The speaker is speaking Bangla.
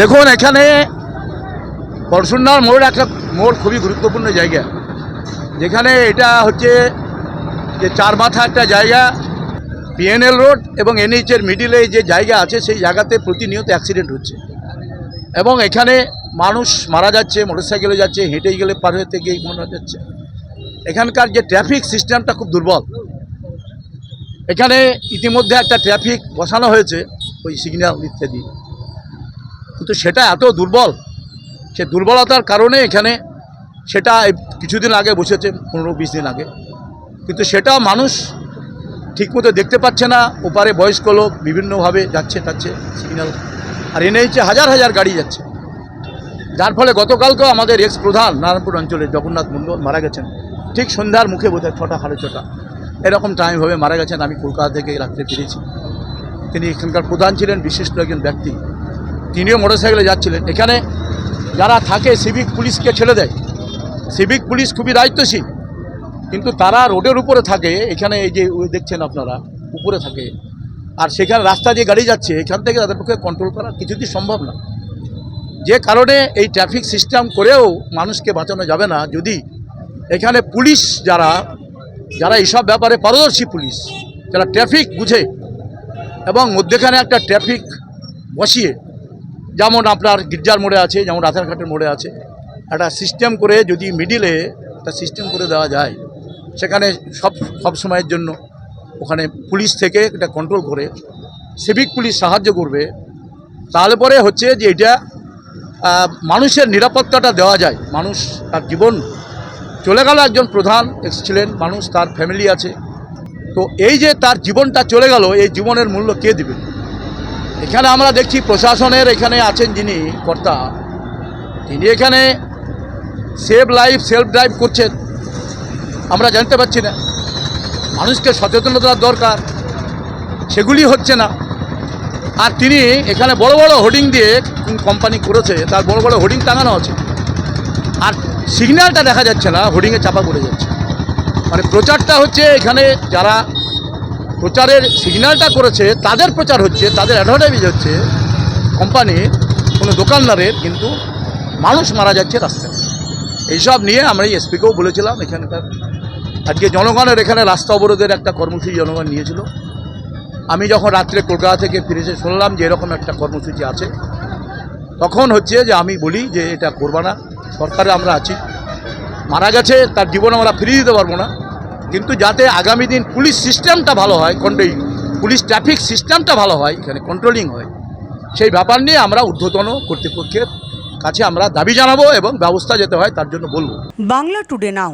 দেখুন, এখানে পরশুন্নার মোড় একটা মোড় খুবই গুরুত্বপূর্ণ জায়গা। যেখানে এটা হচ্ছে যে চার মাথা একটা জায়গা পিএনএল রোড এবং এনএইচের মিডিলে যে জায়গা আছে, সেই জায়গাতে প্রতিনিয়ত অ্যাক্সিডেন্ট হচ্ছে। এবং এখানে মানুষ মারা যাচ্ছে মোটরসাইকেলে যাচ্ছে হেঁটে গেলে পার হয়ে গিয়ে মারা যাচ্ছে এখানকার যে ট্রাফিক সিস্টেমটা খুব দুর্বল। এখানে ইতিমধ্যে একটা ট্রাফিক বসানো হয়েছে ওই সিগন্যাল ইত্যাদি। কিন্তু সেটা এত দুর্বল, সে দুর্বলতার কারণে এখানে সেটা কিছুদিন আগে বসেছে, পনেরো বিশ দিন আগে। কিন্তু সেটা মানুষ ঠিকমতো দেখতে পাচ্ছে না, ওপারে বয়স্ক লোক বিভিন্নভাবে যাচ্ছে যাচ্ছে সিগন্যাল। আর এনএইচে হাজার হাজার গাড়ি যাচ্ছে। যার ফলে গতকালকেও আমাদের এক্স প্রধান নারায়ণপুর অঞ্চলের জগন্নাথ মণ্ডল মারা গেছেন। ঠিক সন্ধ্যার মুখে বোধহয় ছটা, সাড়ে ছটা। এরকম টাইমভাবে মারা গেছেন, আমি কলকাতা থেকে রাত্রে ফিরেছি। তিনি এখানকার প্রধান ছিলেন, বিশিষ্ট একজন ব্যক্তি। তিনিও মোটরসাইকেলে যাচ্ছিলেন। এখানে যারা থাকে সিভিক পুলিশকে ছেড়ে দেয়। সিভিক পুলিশ খুবই দায়িত্বশীল। কিন্তু তারা রোডের উপরে থাকে, এখানে এই যে দেখছেন আপনারা, উপরে থাকে। আর সেখানে রাস্তা দিয়ে গাড়ি যাচ্ছে, এখান থেকে তাদের পক্ষে কন্ট্রোল করা কিছুতেই সম্ভব না। যে কারণে এই ট্রাফিক সিস্টেম করেও মানুষকে বাঁচানো যাবে না। যদি এখানে পুলিশ যারা যারা এইসব ব্যাপারে পারদর্শী পুলিশ, যারা ট্রাফিক বুঝে এবং মধ্যেখানে একটা ট্রাফিক বসিয়ে, যেমন আপনার গির্জার মোড়ে আছে, যেমন রাধারঘাটের মোড়ে আছে, একটা সিস্টেম করে যদি মিডিলে একটা সিস্টেম করে দেওয়া যায়, সেখানে সব সব সময়ের জন্য ওখানে পুলিশ থেকে এটা কন্ট্রোল করে সিভিক পুলিশ সাহায্য করবে, তাহলে পরে হচ্ছে যে এটা মানুষের নিরাপত্তাটা দেওয়া যায়, মানুষ তার জীবন চলে গেল একজন প্রধান এক্স ছিলেন মানুষ, তার ফ্যামিলি আছে। তো এই যে তার জীবনটা চলে গেল, এই জীবনের মূল্য কে দিবে? এখানে আমরা দেখছি প্রশাসনের এখানে আছেন যিনি কর্তা, তিনি এখানে সেভ লাইফ সেলফ ড্রাইভ করছেন। আমরা জানতে পারছি না। মানুষকে সচেতনতার দরকার, সেগুলি হচ্ছে না। আর তিনি এখানে বড় বড় হোর্ডিং দিয়ে কোম্পানি করেছে, তার বড় বড় হোর্ডিং টাঙানো আছে। আর সিগন্যালটা দেখা যাচ্ছে না, হোর্ডিংয়ে চাপা পড়ে যাচ্ছে। মানে প্রচারটা হচ্ছে এখানে যারা প্রচারের সিগন্যালটা করেছে, তাদের প্রচার হচ্ছে, তাদের অ্যাডভার্টাইজ হচ্ছে কোম্পানি কোনো দোকানদারের কিন্তু মানুষ মারা যাচ্ছে রাস্তায়। এইসব নিয়ে আমরা এই এসপিকেও বলেছিলাম, এখানকার আজকে জনগণের এখানে রাস্তা অবরোধের একটা কর্মসূচি জনগণ নিয়েছিল। আমি যখন রাত্রে কলকাতা থেকে ফিরে এসে শুনলাম যে এরকম একটা কর্মসূচি আছে। তখন হচ্ছে যে আমি বলি যে এটা করবা না, সরকারে আমরা আছি। মারা গেছে, তার জীবন আমরা ফিরিয়ে দিতে পারব না। কিন্তু যাতে আগামী দিন পুলিশ সিস্টেমটা ভালো হয় কন্ট্রোল পুলিশ ট্রাফিক সিস্টেমটা ভালো হয়, এখানে কন্ট্রোলিং হয়, সেই ব্যাপার নিয়ে আমরা ঊর্ধ্বতন কর্তৃপক্ষের কাছে আমরা দাবি জানাব এবং ব্যবস্থা যেতে হয় তার জন্য বলব। বাংলা টুডে নাও